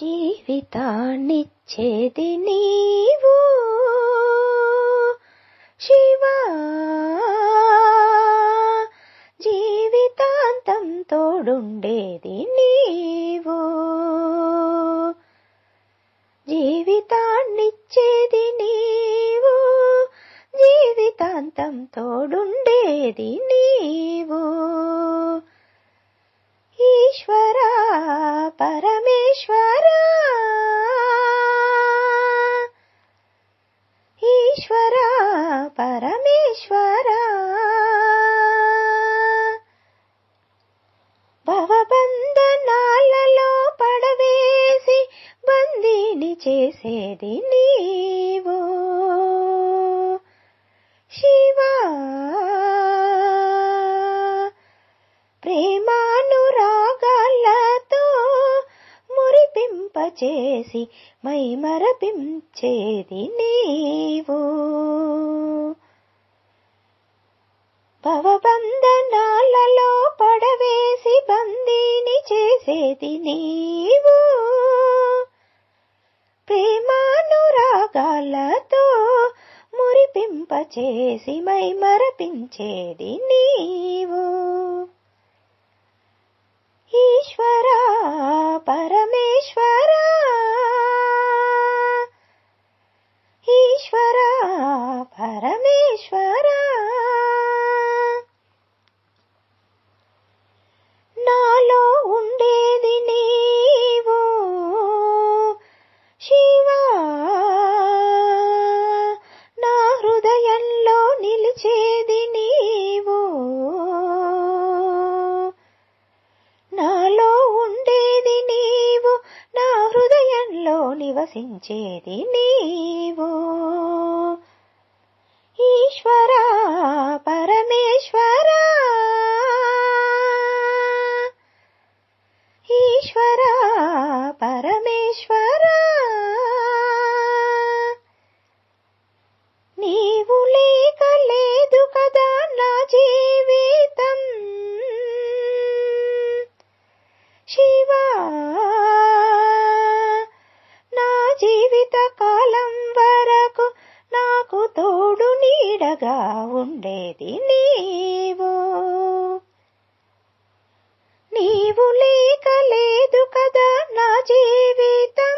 జీవితాన్నిచ్చేది నీవు. శివా జీవితాంతం తోడుండేది నీవు. జీవితాన్నిచ్చేది నీవు. జీవితాంతం తోడుండేది నీవు. ఈశ్వరా పర చేసేది నీవు. శివా ప్రేమానురాగాలతో మురిపింపచేసి మై మరపించేది నీవు. భవబంధనాలలో పడవేసి బందీని చేసేది నీవు. ప్రేమానురాగాలతో మురిపింపచేసి మై మరపించేది నీవు. ఈశ్వరా పరమే నివసించేది నీవు. నీడగా ఉండేది నీవు. నీవు లేక లేదు కదా నా జీవితం.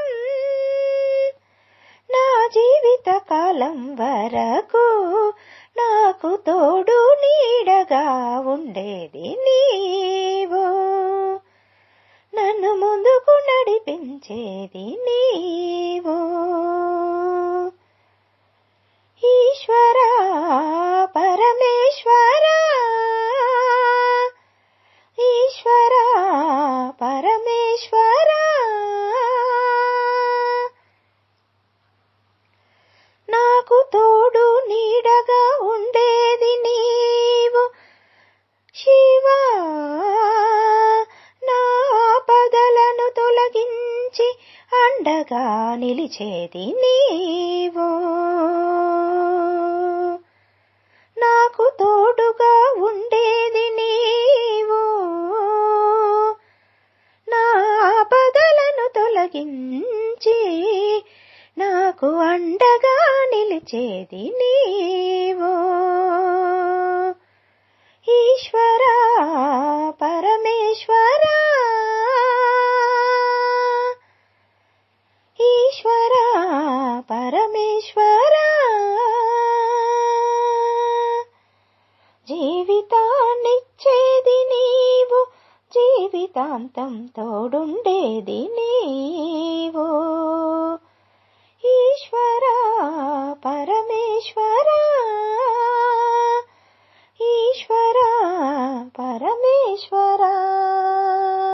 నా జీవిత కాలం వరకు నాకు తోడు నీడగా ఉండేది నీవు. నన్ను ముందుకు నడిపించేది నీ అండగా నిలిచేది నీవు. నాకు తోడుగా ఉండేది నీవు. నా ఆపదలను తొలగించి నాకు అండగా నిలిచేది నీవు. జీవితాంతం తోడుండేది నీవు. ఈశ్వరా